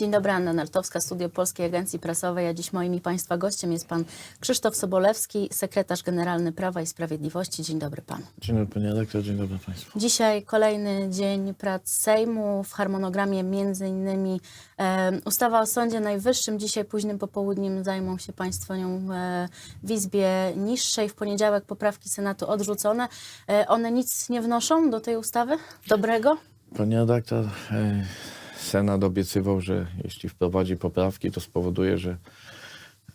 Dzień dobry, Anna Nartowska, Studio Polskiej Agencji Prasowej, a dziś moim i Państwa gościem jest Pan Krzysztof Sobolewski, sekretarz generalny Prawa i Sprawiedliwości. Dzień dobry Panu. Dzień dobry Panie Redaktor, dzień dobry Państwu. Dzisiaj kolejny dzień prac Sejmu. W harmonogramie między innymi e, ustawa o Sądzie Najwyższym. Dzisiaj późnym popołudniem zajmą się Państwo nią e, w Izbie Niższej. W poniedziałek poprawki Senatu odrzucone. E, one nic nie wnoszą do tej ustawy? Dobrego? Panie redaktor, e, Senat obiecywał, że jeśli wprowadzi poprawki, to spowoduje, że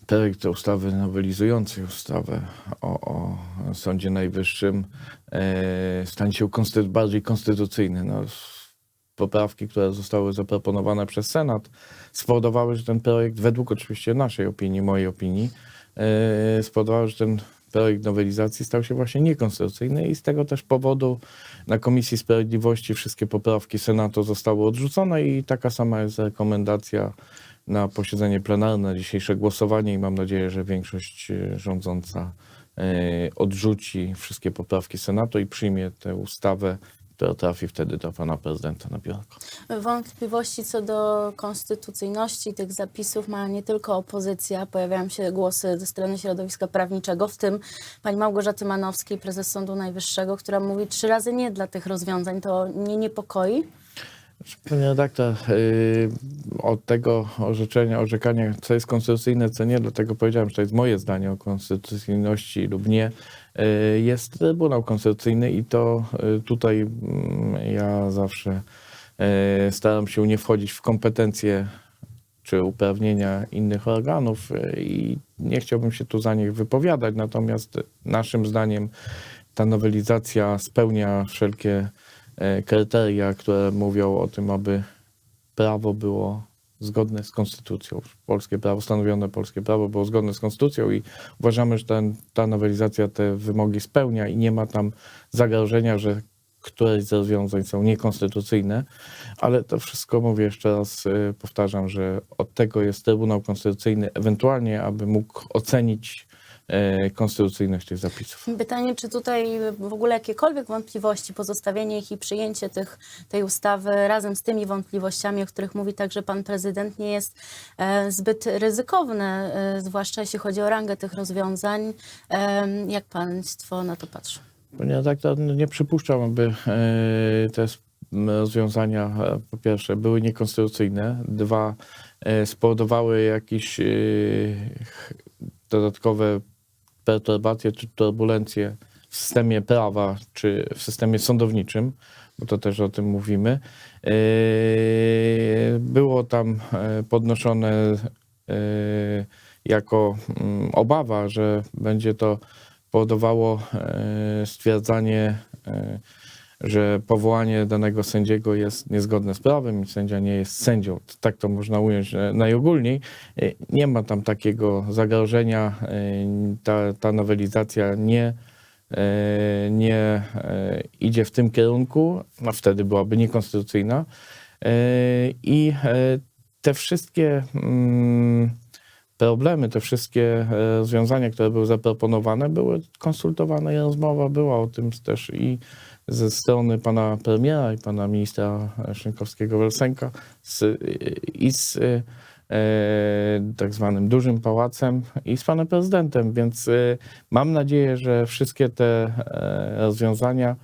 projekt ustawy nowelizującej ustawę o, o Sądzie Najwyższym e, stanie się bardziej konstytucyjny. No, poprawki, które zostały zaproponowane przez Senat spowodowały, że ten projekt, według oczywiście naszej opinii, mojej opinii, e, spowodowały, że ten projekt nowelizacji stał się właśnie niekonstytucyjny i z tego też powodu na Komisji Sprawiedliwości wszystkie poprawki Senatu zostały odrzucone i taka sama jest rekomendacja na posiedzenie plenarne, na dzisiejsze głosowanie i mam nadzieję, że większość e, rządząca e, odrzuci wszystkie poprawki Senatu i przyjmie tę ustawę, która trafi wtedy do pana prezydenta na biurko. Wątpliwości co do konstytucyjności tych zapisów ma nie tylko opozycja. Pojawiają się głosy ze strony środowiska prawniczego, w tym pani Małgorzaty Manowskiej, prezes Sądu Najwyższego, która mówi trzy razy nie dla tych rozwiązań. To nie niepokoi? Panie redaktor, yy, od tego orzeczenia, orzekania, co jest konstytucyjne, co nie, dlatego powiedziałem, że to jest moje zdanie o konstytucyjności lub nie, yy, jest Trybunał Konstytucyjny i to yy, tutaj mm, ja zawsze staram się nie wchodzić w kompetencje czy uprawnienia innych organów i nie chciałbym się tu za nich wypowiadać, natomiast naszym zdaniem ta nowelizacja spełnia wszelkie kryteria, które mówią o tym, aby prawo było zgodne z konstytucją. Polskie prawo, stanowione polskie prawo było zgodne z konstytucją i uważamy, że ten, ta nowelizacja te wymogi spełnia i nie ma tam zagrożenia, że któreś z rozwiązań są niekonstytucyjne, ale to wszystko mówię jeszcze raz, e, powtarzam, że od tego jest Trybunał Konstytucyjny, ewentualnie aby mógł ocenić e, konstytucyjność tych zapisów. Pytanie, czy tutaj w ogóle jakiekolwiek wątpliwości, pozostawienie ich i przyjęcie tych, tej ustawy razem z tymi wątpliwościami, o których mówi także pan prezydent, nie jest e, zbyt ryzykowne, e, zwłaszcza jeśli chodzi o rangę tych rozwiązań. E, jak państwo na to patrzą? Panie redaktor, no nie przypuszczam, aby e, te rozwiązania e, po pierwsze były niekonstytucyjne, dwa e, spowodowały jakieś e, dodatkowe perturbacje czy turbulencje w systemie prawa czy w systemie sądowniczym, bo to też o tym mówimy. E, Było tam e, podnoszone e, jako mm, obawa, że będzie to powodowało stwierdzanie, że powołanie danego sędziego jest niezgodne z prawem i sędzia nie jest sędzią. Tak to można ująć najogólniej. E, Nie ma tam takiego zagrożenia. e, Ta, ta nowelizacja nie, e, nie idzie w tym kierunku, a wtedy byłaby niekonstytucyjna. I te wszystkie mm, problemy, te wszystkie e, rozwiązania, które były zaproponowane, były konsultowane i rozmowa była o tym też i ze strony pana premiera i pana ministra Szynkowskiego-Welsenka z, i z e, tak zwanym dużym pałacem i z panem prezydentem, więc e, mam nadzieję, że wszystkie te e, rozwiązania,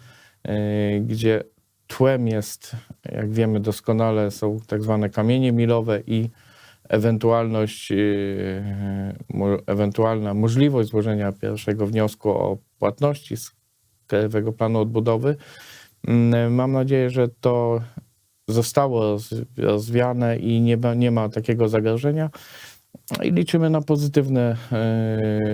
e, gdzie tłem jest, jak wiemy doskonale, są tak zwane kamienie milowe i ewentualność, yy, ewentualna możliwość złożenia pierwszego wniosku o płatności z Krajowego Planu Odbudowy. Mm, Mam nadzieję, że to zostało roz- rozwiane i nie ma, nie ma takiego zagrożenia. I liczymy na pozytywne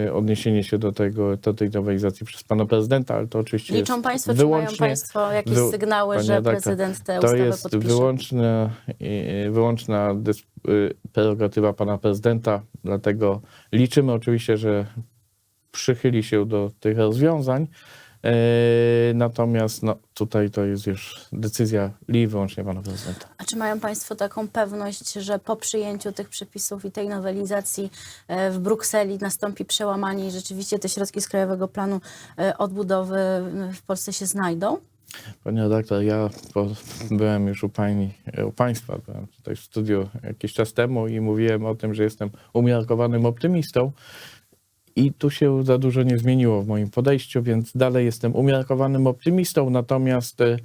e, odniesienie się do, tego, do tej nowelizacji przez pana prezydenta, ale to oczywiście Liczą jest państwo, czy mają państwo jakieś wy- sygnały, że redaktor, prezydent tę to ustawę jest podpisze? wyłączna, y, wyłączna dys- y, prerogatywa pana prezydenta, dlatego liczymy oczywiście, że przychyli się do tych rozwiązań. E, Natomiast no, tutaj to jest już decyzja li wyłącznie pana prezydenta. A czy mają Państwo taką pewność, że po przyjęciu tych przepisów i tej nowelizacji e, w Brukseli nastąpi przełamanie i rzeczywiście te środki z Krajowego Planu e, Odbudowy w Polsce się znajdą? Panie redaktor, ja byłem już u, pani, u Państwa, byłem tutaj w studiu jakiś czas temu i mówiłem o tym, że jestem umiarkowanym optymistą. I tu się za dużo nie zmieniło w moim podejściu, więc dalej jestem umiarkowanym optymistą. Natomiast e,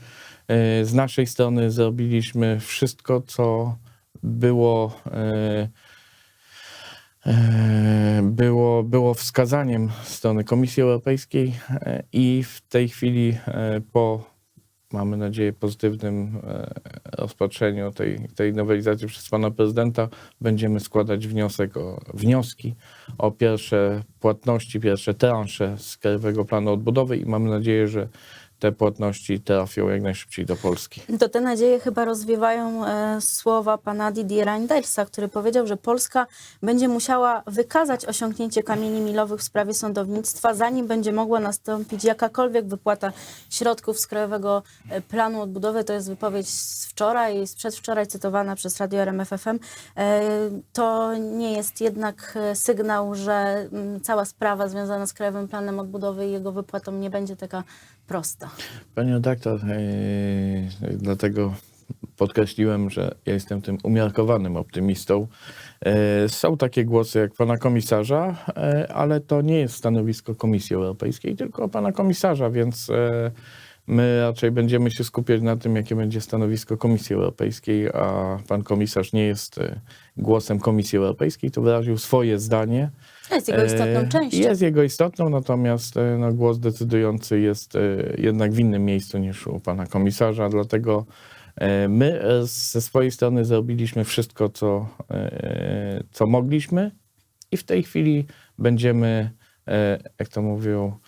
z naszej strony zrobiliśmy wszystko, co było, e, e, było, było wskazaniem strony Komisji Europejskiej i w tej chwili po mamy nadzieję, pozytywnym e, rozpatrzeniu tej, tej nowelizacji przez pana prezydenta. Będziemy składać wniosek o, wnioski o pierwsze płatności, pierwsze transze z Krajowego Planu Odbudowy i mamy nadzieję, że te płatności trafią jak najszybciej do Polski. To te nadzieje chyba rozwiewają e, słowa pana Didier Reindersa, który powiedział, że Polska będzie musiała wykazać osiągnięcie kamieni milowych w sprawie sądownictwa, zanim będzie mogła nastąpić jakakolwiek wypłata środków z Krajowego e, Planu Odbudowy. To jest wypowiedź z wczoraj, z przedwczoraj cytowana przez Radio RMFFM. E, to nie jest jednak e, sygnał, że mm, cała sprawa związana z Krajowym Planem Odbudowy i jego wypłatą nie będzie taka prosta. Panie redaktor, e, dlatego podkreśliłem, że ja jestem tym umiarkowanym optymistą. E, Są takie głosy jak pana komisarza, e, ale to nie jest stanowisko Komisji Europejskiej, tylko pana komisarza, więc my raczej będziemy się skupiać na tym, jakie będzie stanowisko Komisji Europejskiej, a pan komisarz nie jest e, głosem Komisji Europejskiej, to wyraził swoje zdanie. To jest jego istotną E, częścią. Jest jego istotną, natomiast e, no, głos decydujący jest jednak w innym miejscu niż u pana komisarza, dlatego my ze swojej strony zrobiliśmy wszystko, co, co mogliśmy i w tej chwili będziemy, jak to mówią,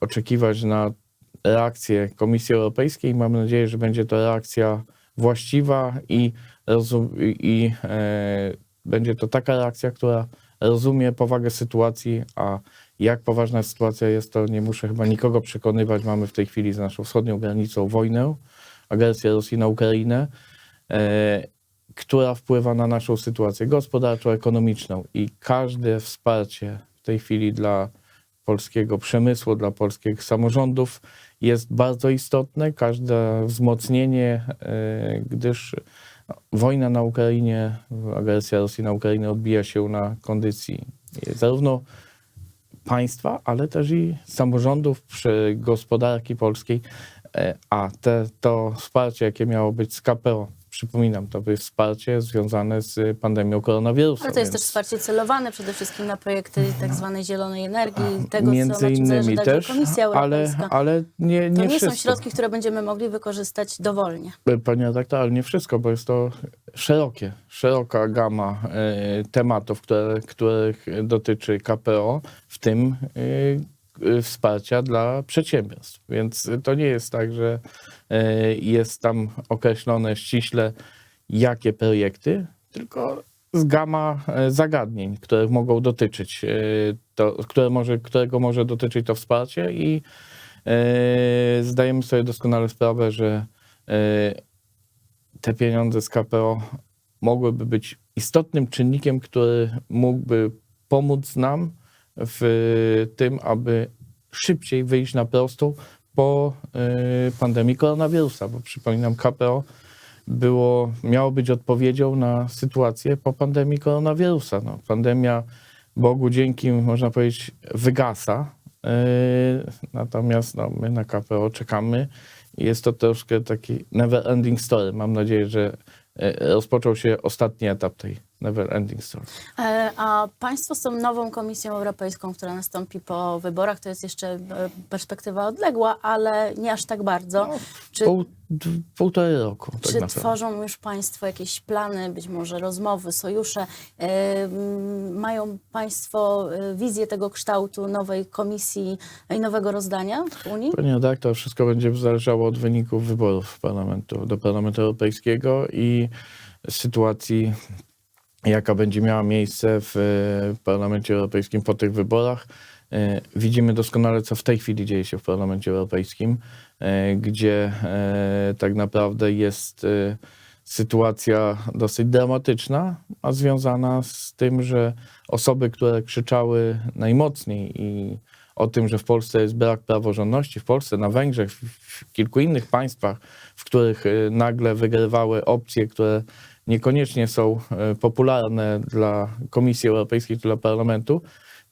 oczekiwać na reakcję Komisji Europejskiej. Mam nadzieję, że będzie to reakcja właściwa i, i, e, będzie to taka reakcja, która rozumie powagę sytuacji, a jak poważna sytuacja jest, to nie muszę chyba nikogo przekonywać. Mamy w tej chwili za naszą wschodnią granicą wojnę, agresję Rosji na Ukrainę, e, która wpływa na naszą sytuację gospodarczą, ekonomiczną i każde wsparcie w tej chwili dla polskiego przemysłu, dla polskich samorządów jest bardzo istotne. Każde wzmocnienie, e, gdyż wojna na Ukrainie, agresja Rosji na Ukrainę odbija się na kondycji zarówno państwa, ale też i samorządów przy gospodarki polskiej, E, a te, to wsparcie, jakie miało być z KPO, przypominam, to jest wsparcie związane z pandemią koronawirusa. Ale to jest więc- też wsparcie celowane przede wszystkim na projekty tak zwanej zielonej energii, tego, co Między zależy innymi też, Komisja ale, Europejska. ale nie, to nie, nie, są wszystko. środki, które będziemy mogli wykorzystać dowolnie. Panie redaktor, ale nie wszystko, bo jest to szerokie, szeroka gama e, tematów, które, których dotyczy KPO, w tym e, e, wsparcia dla przedsiębiorstw. Więc to nie jest tak, że e, jest tam określone ściśle, jakie projekty, tylko z gama e, zagadnień, które mogą dotyczyć, to, które może, którego może dotyczyć to wsparcie i zdajemy sobie doskonale sprawę, że te pieniądze z KPO mogłyby być istotnym czynnikiem, który mógłby pomóc nam w tym, aby szybciej wyjść na prostą po y, pandemii koronawirusa, bo przypominam, KPO było, miało być odpowiedzią na sytuację po pandemii koronawirusa. No, pandemia Bogu dzięki, można powiedzieć, wygasa, y, natomiast no, my na KPO czekamy i jest to troszkę taki never ending story. Mam nadzieję, że e, rozpoczął się ostatni etap tej never ending story. E, A państwo są nową Komisją Europejską, która nastąpi po wyborach. To jest jeszcze e, perspektywa odległa, ale nie aż tak bardzo. Czy, Pół, półtorej roku. Tak czy tworzą już państwo jakieś plany, być może rozmowy, sojusze? E, Mają państwo wizję tego kształtu nowej komisji i nowego rozdania w Unii? Panie redaktor, wszystko będzie zależało od wyników wyborów parlamentu, do Parlamentu Europejskiego i sytuacji, jaka będzie miała miejsce w e, Parlamencie Europejskim po tych wyborach. E, Widzimy doskonale, co w tej chwili dzieje się w Parlamencie Europejskim, e, gdzie tak naprawdę jest sytuacja dosyć dramatyczna, a związana z tym, że osoby, które krzyczały najmocniej i o tym, że w Polsce jest brak praworządności, w Polsce, na Węgrzech, w, w kilku innych państwach, w których nagle wygrywały opcje, które niekoniecznie są y, popularne dla Komisji Europejskiej czy dla Parlamentu,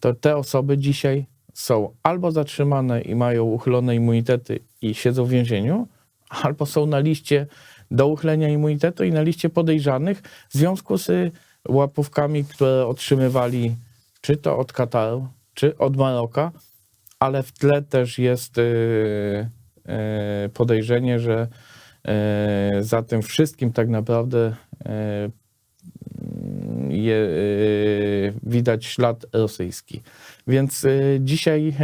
to te osoby dzisiaj są albo zatrzymane i mają uchylone immunitety i siedzą w więzieniu, albo są na liście do uchylenia immunitetu i na liście podejrzanych w związku z łapówkami, które otrzymywali czy to od Kataru, czy od Maroka, ale w tle też jest y, y, podejrzenie, że za tym wszystkim tak naprawdę je, y, widać ślad rosyjski. Więc y, dzisiaj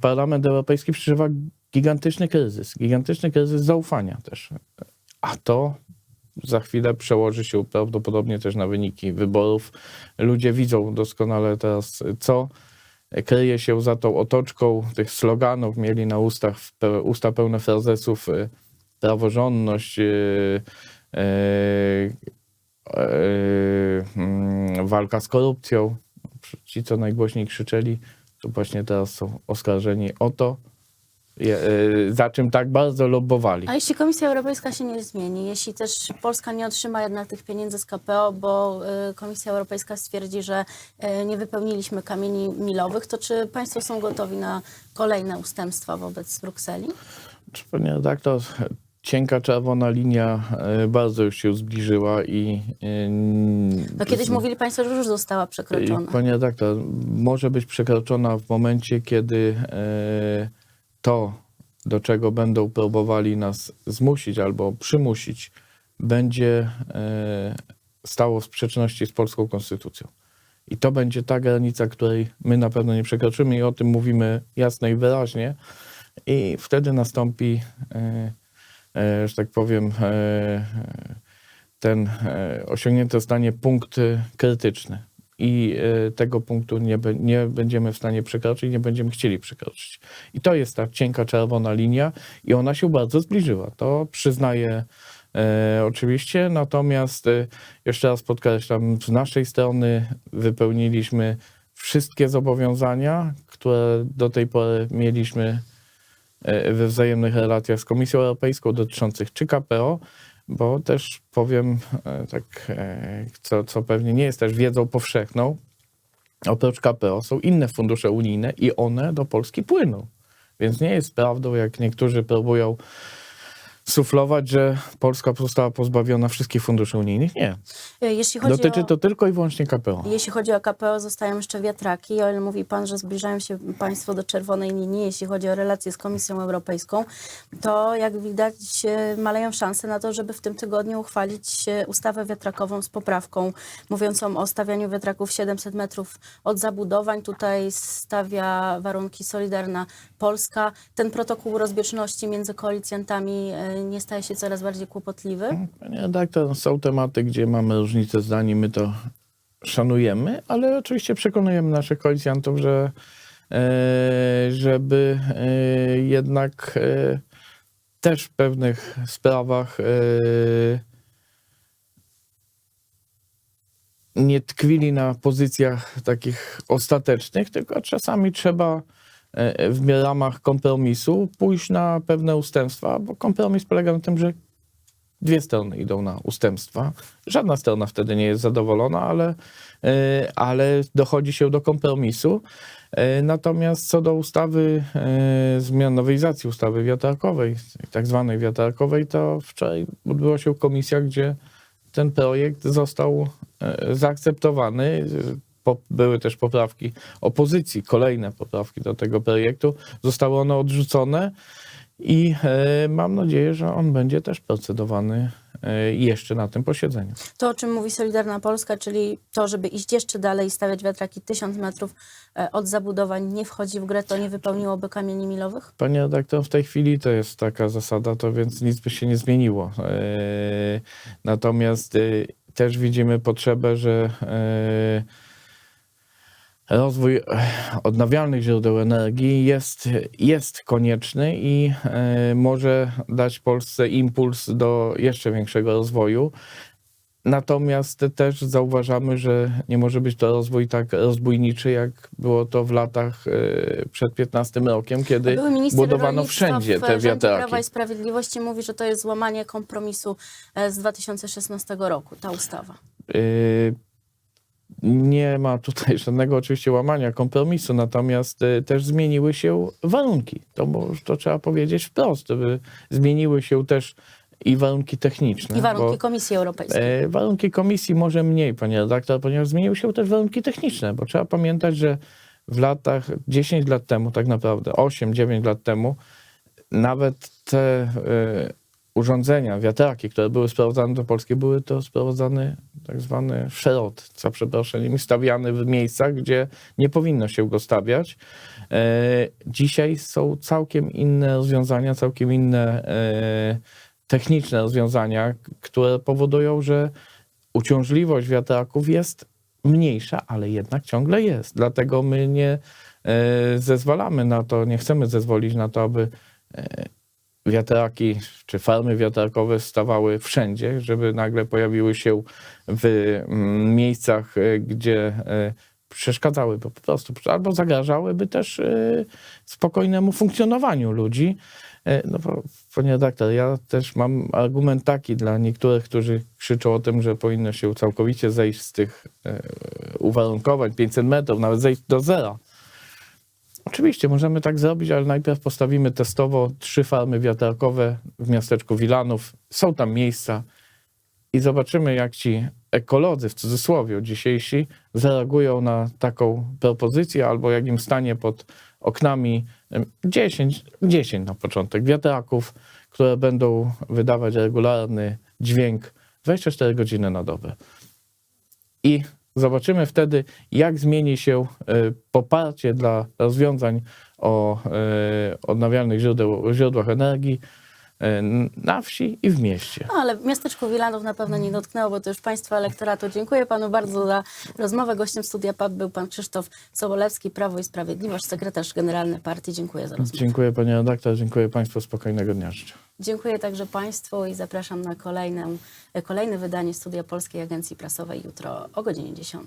Parlament Europejski przeżywa gigantyczny kryzys, gigantyczny kryzys zaufania też. A to za chwilę przełoży się prawdopodobnie też na wyniki wyborów. Ludzie widzą doskonale teraz, co kryje się za tą otoczką tych sloganów. Mieli na ustach usta pełne frazesów praworządność, walka z korupcją. Ci, co najgłośniej krzyczeli, to właśnie teraz są oskarżeni o to, je- y, za czym tak bardzo lobbowali. A jeśli Komisja Europejska się nie zmieni, jeśli też Polska nie otrzyma jednak tych pieniędzy z KPO, bo Komisja Europejska stwierdzi, że nie wypełniliśmy kamieni milowych, to czy Państwo są gotowi na kolejne ustępstwa wobec Brukseli? Czy Panie redaktor, cienka czerwona linia y, bardzo już się zbliżyła i... y, No kiedyś mówili Państwo, że już została przekroczona. Panie redaktor, może być przekroczona w momencie, kiedy e, to, do czego będą próbowali nas zmusić albo przymusić, będzie e, stało w sprzeczności z polską konstytucją. I to będzie ta granica, której my na pewno nie przekroczymy i o tym mówimy jasno i wyraźnie. I wtedy nastąpi, e, e, że tak powiem, e, ten e, osiągnięty zostanie punkt e, krytyczny. I e, tego punktu nie, nie będziemy w stanie przekroczyć, nie będziemy chcieli przekroczyć. I to jest ta cienka czerwona linia i ona się bardzo zbliżyła. To przyznaję e, oczywiście, natomiast e, jeszcze raz podkreślam, z naszej strony wypełniliśmy wszystkie zobowiązania, które do tej pory mieliśmy e, we wzajemnych relacjach z Komisją Europejską dotyczących czy KPO, bo też powiem e, tak, e, co, co pewnie nie jest też wiedzą powszechną, oprócz KPO są inne fundusze unijne i one do Polski płyną. Więc nie jest prawdą, jak niektórzy próbują suflować, że Polska została pozbawiona wszystkich funduszy unijnych. Nie. Y, Jeśli chodzi Dotyczy o... to tylko i wyłącznie KPO. Jeśli chodzi o KPO, zostają jeszcze wiatraki. O ile mówi Pan, że zbliżają się Państwo do czerwonej linii, jeśli chodzi o relacje z Komisją Europejską, to jak widać e, maleją szanse na to, żeby w tym tygodniu uchwalić e, ustawę wiatrakową z poprawką mówiącą o stawianiu wiatraków 700 metrów od zabudowań. Tutaj stawia warunki Solidarna Polska. Ten protokół rozbieżności między koalicjantami e, nie staje się coraz bardziej kłopotliwy? Panie redaktor, są tematy, gdzie mamy różnice zdań i my to szanujemy, ale oczywiście przekonujemy naszych koalicjantów, że e, żeby e, jednak e, też w pewnych sprawach nie tkwili na pozycjach takich ostatecznych, tylko czasami trzeba w ramach kompromisu pójść na pewne ustępstwa, bo kompromis polega na tym, że dwie strony idą na ustępstwa. Żadna strona wtedy nie jest zadowolona, ale, e, ale dochodzi się do kompromisu. E, Natomiast co do ustawy, e, zmian nowelizacji ustawy wiatrakowej, tak zwanej wiatrakowej, to wczoraj odbyła się komisja, gdzie ten projekt został e, zaakceptowany. Były też poprawki opozycji, kolejne poprawki do tego projektu. Zostały one odrzucone i e, mam nadzieję, że on będzie też procedowany e, jeszcze na tym posiedzeniu. To, o czym mówi Solidarna Polska, czyli to, żeby iść jeszcze dalej i stawiać wiatraki 1000 metrów e, od zabudowań, nie wchodzi w grę, to nie wypełniłoby kamieni milowych? Panie redaktor, w tej chwili to jest taka zasada, to więc nic by się nie zmieniło. Natomiast też widzimy potrzebę, że rozwój e, odnawialnych źródeł energii jest, jest konieczny i e, może dać Polsce impuls do jeszcze większego rozwoju. Natomiast też zauważamy, że nie może być to rozwój tak rozbójniczy, jak było to w latach e, przed 15 rokiem, kiedy budowano wszędzie te wiatraki. Prawa i Sprawiedliwości mówi, że to jest złamanie kompromisu z 2016 roku, ta ustawa. Y, Nie ma tutaj żadnego oczywiście łamania kompromisu, natomiast y, też zmieniły się warunki. To, to trzeba powiedzieć wprost. y, Zmieniły się też i warunki techniczne. I warunki bo, Komisji Europejskiej. e, warunki komisji może mniej, panie redaktor, ponieważ zmieniły się też warunki techniczne, bo trzeba pamiętać, że w latach 10 lat temu, tak naprawdę 8-9 lat temu, nawet te e, urządzenia, wiatraki, które były sprowadzane do Polski, były to sprowadzane tak zwany szerot, za przeproszeniem, stawiany w miejscach, gdzie nie powinno się go stawiać. E, dzisiaj są całkiem inne rozwiązania, całkiem inne e, techniczne rozwiązania, które powodują, że uciążliwość wiatraków jest mniejsza, ale jednak ciągle jest. Dlatego my nie e, zezwalamy na to, nie chcemy zezwolić na to, aby wiatraki czy farmy wiatrakowe stawały wszędzie, żeby nagle pojawiły się w mm, miejscach, e, gdzie e, przeszkadzałyby po prostu, albo zagrażałyby też e, spokojnemu funkcjonowaniu ludzi. No, panie redaktor, ja też mam argument taki dla niektórych, którzy krzyczą o tym, że powinno się całkowicie zejść z tych uwarunkowań 500 metrów, nawet zejść do zera. Oczywiście możemy tak zrobić, ale najpierw postawimy testowo trzy farmy wiatrakowe w miasteczku Wilanów. Są tam miejsca i zobaczymy, jak ci ekolodzy w cudzysłowie dzisiejsi zareagują na taką propozycję, albo jak im stanie pod oknami em, 10, 10 na początek wiatraków, które będą wydawać regularny dźwięk 24 godziny na dobę. I zobaczymy wtedy, jak zmieni się e, poparcie dla rozwiązań o e, odnawialnych źródeł, źródłach energii na wsi i w mieście. No, ale w miasteczku Wilanów na pewno nie dotknęło, bo to już Państwa elektoratu. Dziękuję Panu bardzo za rozmowę. Gościem studia PAP był Pan Krzysztof Sobolewski, Prawo i Sprawiedliwość, sekretarz generalny partii. Dziękuję za rozmowę. Dziękuję panie redaktor, dziękuję państwu, spokojnego dnia życzę. Dziękuję także Państwu i zapraszam na kolejne, kolejne wydanie Studia Polskiej Agencji Prasowej jutro o godzinie 10.